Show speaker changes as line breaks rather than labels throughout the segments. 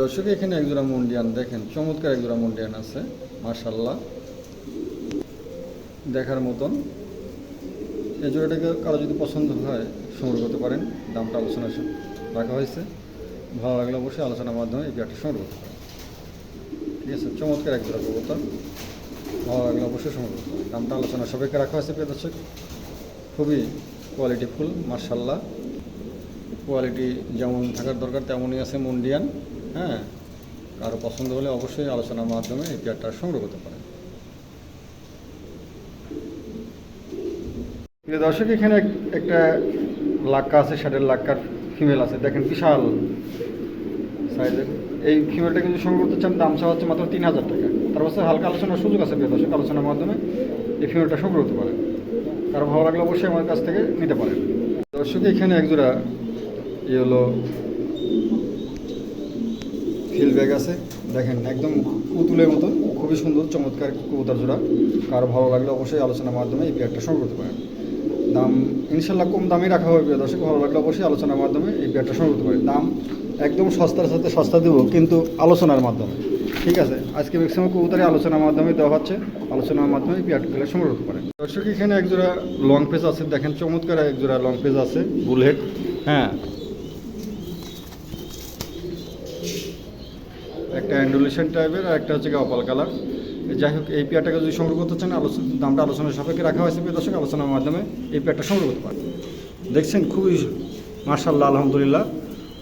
দর্শক, এখানে একজোড়া মুন্ডিয়ান দেখেন, চমৎকার একজোড়া মুন্ডিয়ান আছে মার্শাল্লাহ দেখার মতন। এই জোড়াটাকে কারও যদি পছন্দ হয়, সংগ্রহ করতে পারেন। দামটা আলোচনা রাখা হয়েছে। ভালো লাগলে অবশ্যই আলোচনার মাধ্যমে এই পেয়ারটা সংগ্রহ করতে পারেন। ঠিক আছে, চমৎকার এক জোড়া ভালো লাগলে অবশ্যই সংগ্রহ করতে পারেন। দামটা আলোচনা সবাইকে রাখা হয়েছে, প্রিয় দর্শক। খুবই কোয়ালিটিফুল মার্শাল্লাহ কোয়ালিটি যেমন থাকার দরকার, তেমনই আছে মুন্ডিয়ান। হ্যাঁ কারও পছন্দ হলে অবশ্যই আলোচনার মাধ্যমে এই পেয়ারটা সংগ্রহ করতে প্রিয় দর্শক, এখানে একটা লাক্কা আছে, ষাটের লাক্কার ফিমেল আছে। দেখেন বিশাল সাইজের এই ফিমেলটা কিন্তু সংগ্রহ করতে চান, দাম চাওয়া হচ্ছে মাত্র তিন হাজার টাকা। তার পাশে হালকা আলোচনার সুযোগ আছে প্রিয় দর্শক, আলোচনার মাধ্যমে এই ফিমেলটা সংগ্রহ করতে পারেন। কারও ভালো লাগলে অবশ্যই আমার কাছ থেকে নিতে পারেন। দর্শক, এখানে একজোড়া ই হলো ব্যাগ আছে। দেখেন, একদম পুতুলের মতো, খুবই সুন্দর, চমৎকার কবুতর জোড়া। কারও ভালো লাগলে অবশ্যই আলোচনার মাধ্যমে এই পেয়ারটা সংগ্রহ করতে পারেন। দাম ইনশাল্লাহ কম দামে রাখা হবে দর্শক। ভালো লাগলে অবশ্যই আলোচনার মাধ্যমে এই পেয়ারটা সংগ্রহ করতে পারেন। দাম একদম সস্তার সাথে সস্তা দেবো, কিন্তু আলোচনার মাধ্যমে। ঠিক আছে? আজকে ম্যাক্সিমাম কবুতরে আলোচনার মাধ্যমে দেওয়া হচ্ছে। আলোচনার মাধ্যমে পেয়ারগুলো সংগ্রহ করতে পারেন। দর্শক, এখানে একজোড়া লং পেজ আছে। দেখেন, চমৎকার একজোড়া লং পেজ আছে বুলহেড হ্যাঁ একটা অ্যান্ডুলেশন টাইপের আর একটা হচ্ছে অপাল কালার যাই হোক, এই পেয়ারটাকে যদি সংগ্রহ করতে চান আলোচনা দামটা আলোচনার সাপেক্ষে রাখা হয়েছে প্রিয় দর্শক, আলোচনার মাধ্যমে এই পেয়ারটা সংগ্রহ করতে পারেন। দেখছেন, খুবই মার্শাল্লাহ আলহামদুলিল্লাহ,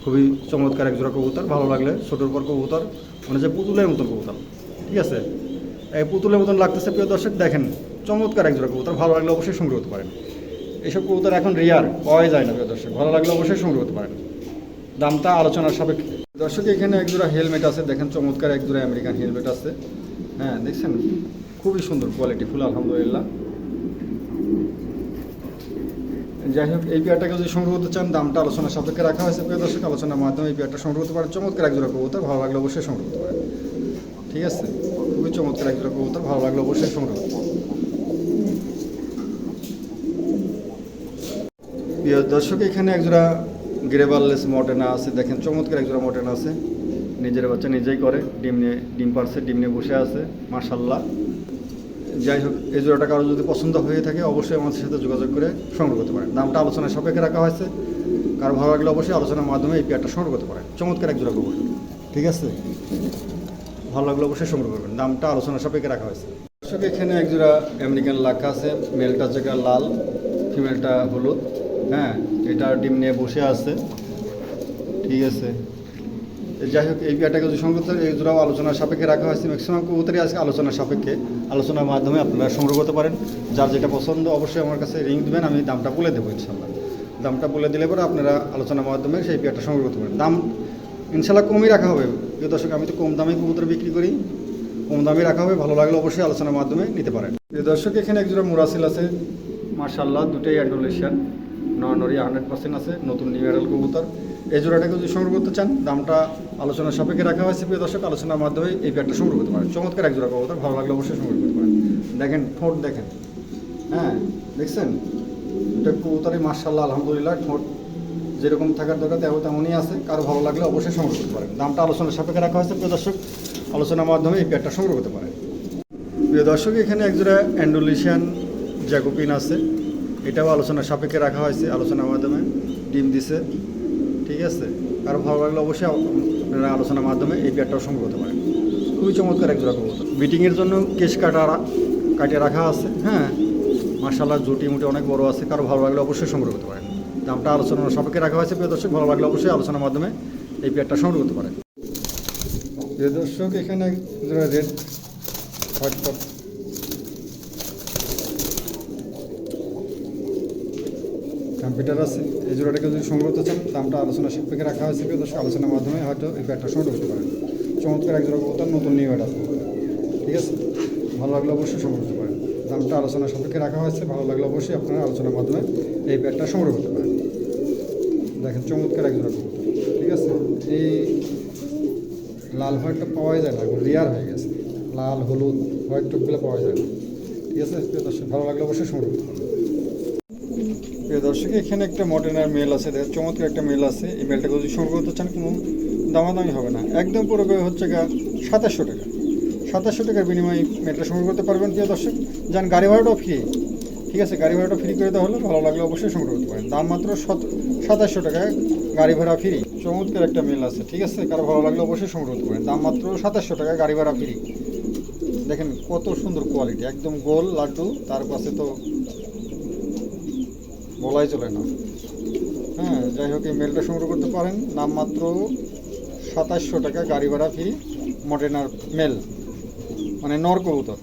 খুবই চমৎকার এক জোড়া কবুতর, ভালো লাগলে ছোটোর পর কবুতর মানে যে পুতুলের মতন কবুতর। ঠিক আছে? এই পুতুলের মতন লাগতেছে প্রিয় দর্শক, দেখেন, চমৎকার এক জোড়া কবুতর, ভালো লাগলে অবশ্যই সংগ্রহ করতে পারেন। এইসব কবুতর এখন রেয়ার পাওয়াই যায় না প্রিয় দর্শক, ভালো লাগলে অবশ্যই সংগ্রহ করতে পারেন। দামটা আলোচনার সাপেক্ষে। দর্শক, এখানে এক জোড়া হেলমেট আছে। দেখেন চমৎকার এক জোড়া আমেরিকান হেলমেট আছে। হ্যাঁ দেখছেন? খুবই সুন্দর কোয়ালিটি ফুল আলহামদুলিল্লাহ। যাই হোক, এই পেয়ারটাকে যদি সংগ্রহ করতে চান, দামটা আলোচনার সাপেক্ষে রাখা হয়েছে। প্রিয় দর্শক, আলোচনার মাধ্যমে এই পেয়ারটা সংগ্রহ করতে পারেন। চমৎকার এক জোড়া কবুতর, ভালো লাগলে অবশ্যই সংগ্রহ করতে পারেন। ঠিক আছে? খুবই চমৎকার এক জোড়া কবুতর, ভালো লাগলে অবশ্যই সংগ্রহ করতে প্রিয় দর্শক, এখানে একজোড়া গ্রেবারলেস মটেনা আছে, দেখেন চমৎকার একজোড়া মটেনা আছে। নিজের বাচ্চা নিজেই করে, ডিম নিয়ে, ডিম পারছে, ডিম নিয়ে বসে আছে মাশাল্লাহ যাই হোক, এই জোড়াটা কারও যদি পছন্দ হয়ে থাকে, অবশ্যই আমাদের সাথে যোগাযোগ করে সংগ্রহ করতে পারেন। দামটা আলোচনার সাপেক্ষে রাখা হয়েছে। কারও ভালো লাগলে অবশ্যই আলোচনার মাধ্যমে এই পেয়ারটা সংগ্রহ করতে পারেন। চমৎকার এক জোড়া কবর ঠিক আছে? ভালো লাগলে অবশ্যই সংগ্রহ করবেন। দামটা আলোচনার সাপেক্ষে রাখা হয়েছে। দর্শক, এখানে এক জোড়া আমেরিকান লাখা আছে মেলটা যেটা লাল ফিমেলটা হলুদ। হ্যাঁ এটা ডিম নিয়ে বসে আছে। ঠিক আছে। যাই হোক, এই বিয়াটাকে যদি সংগ্রহ করতে এই জোড়াও আলোচনার সাপেক্ষে রাখা হয়েছে ম্যাক্সিমাম কবুতরই আজকে আলোচনার সাপেক্ষে। আলোচনার মাধ্যমে আপনারা সংগ্রহ করতে পারেন। যার যেটা পছন্দ, অবশ্যই আমার কাছে রিং দেবেন, আমি দামটা বলে দেবো ইনশাল্লাহ দামটা বলে দিলে পরে আপনারা আলোচনার মাধ্যমে সেই বিয়ারটা সংগ্রহ করতে পারেন। দাম ইনশাল্লাহ কমই রাখা হবে। প্রিয় দর্শক, আমি তো কম দামে কবুতর বিক্রি করি। কম দামে রাখা হবে, ভালো লাগলে অবশ্যই আলোচনার মাধ্যমে নিতে পারেন। প্রিয় দর্শক, এখানে একজোড়া মুরাসিল আছে। মার্শাল্লাহ দুটোই অ্যান্ডোলেশিয়ান নরনরি হান্ড্রেড পার্সেন্ট আছে, নতুন নিউ এরাল কবুতর। এই জোড়াটাকে যদি সংগ্রহ করতে চান, দামটা আলোচনার সাপেক্ষে রাখা হয়েছে, প্রিয় দর্শক। আলোচনার মাধ্যমে এই প্যাডটা সংগ্রহ করতে পারেন। চমৎকার এক জোড়া কবুতর, ভালো লাগলে অবশ্যই সংগ্রহ করতে পারেন। দেখেন, ঠোঁট দেখেন। হ্যাঁ দেখছেন? এটা কবুতরই মার্শাল্লাহ আলহামদুলিল্লাহ, ঠোঁট যেরকম থাকার দরকার তেমন তেমনই আছে। কারও ভালো লাগলে অবশ্যই সংগ্রহ করতে পারেন। দামটা আলোচনার সাপেক্ষে রাখা হয়েছে, প্রিয় দর্শক। আলোচনার মাধ্যমে এই প্যাডটা সংগ্রহ করতে পারেন। প্রিয় দর্শক, এখানে একজোড়া অ্যান্ডোলেশিয়ান জ্যাকোপিন আছে। এটাও আলোচনা সাপেক্ষে রাখা হয়েছে, আলোচনার মাধ্যমে ডিম দিছে। ঠিক আছে? কারও ভালো লাগলে অবশ্যই আপনারা আলোচনার মাধ্যমে এই পেয়ারটাও সংগ্রহ করতে পারেন। খুবই চমৎকার একজোড়া কবুতর। মিটিংয়ের জন্য কেশ কাটা কাটিয়ে রাখা আছে হ্যাঁ? মার্শাল্লাহ জুটি মুটি অনেক বড় আছে, কারও ভালো লাগলে অবশ্যই সংগ্রহ করতে পারেন। দামটা আলোচনা সাপেক্ষে রাখা হয়েছে, প্রিয় দর্শক, ভালো লাগলে অবশ্যই আলোচনার মাধ্যমে এই পেয়ারটা সংগ্রহ করতে পারেন। প্রিয় দর্শক, এখানে রেড হোয়াইট কম্পিউটার আছে। এই জোড়াটাকে যদি সংগ্রহ করতে চান, দামটা আলোচনা সাপেক্ষে রাখা হয়েছে দর্শক আলোচনার মাধ্যমে হয়তো এই প্যাডটা সংগ্রহ করতে পারেন। চমৎকার এক জোড়া কবুতর, নতুন নিউ এটা ঠিক আছে? ভালো লাগলে অবশ্যই সংগ্রহ করতে পারেন। দামটা আলোচনা সাপেক্ষে রাখা হয়েছে, ভালো লাগলে অবশ্যই আপনারা আলোচনার মাধ্যমে এই প্যাডটা সংগ্রহ করতে পারেন। দেখেন চমৎকার এক জোড়া ঠিক আছে? এই লাল হোয়াইটটা পাওয়া যায় না এখন রেয়ার হয়ে গেছে। লাল, হলুদ, হোয়াইট টপগুলো পাওয়া যায় না। ঠিক আছে? ভালো লাগলে অবশ্যই সংগ্রহ করতে পারেন। প্রিয় দর্শক, এখানে একটা মডার্নার মেল আছে। চমৎকার একটা মেল আছে। এই মেলটাকে যদি সংগ্রহ করতে চান কোনো দামাদামি হবে না। একদম পুরো হচ্ছে গা সাতাশশো টাকা। সাতাশশো টাকার বিনিময়ে মেলটা সংগ্রহ করতে পারবেন, প্রিয় দর্শক। যান, গাড়ি ভাড়াটাও ফ্রি ঠিক আছে, গাড়ি ভাড়াটা ফ্রি করে দেওয়া হলে ভালো লাগলে অবশ্যই সংগ্রহ করতে পারেন। দাম মাত্র সাতাশশো টাকা, গাড়ি ভাড়া ফ্রি চমৎকার একটা মেল আছে, ঠিক আছে? কারও ভালো লাগলে অবশ্যই সংগ্রহ করতে পারেন। দাম মাত্র সাতাশশো টাকা, গাড়ি ভাড়া ফ্রি দেখেন কত সুন্দর কোয়ালিটি একদম গোল লাড্ডু, তার পাশে তো বলাই চলে না। হ্যাঁ যাই হোক এই মেলটা সংগ্রহ করতে পারেন। নাম মাত্র সাতাশশো টাকা গাড়ি ভাড়া ফি মডেনার মেল মানে নর কবুতর।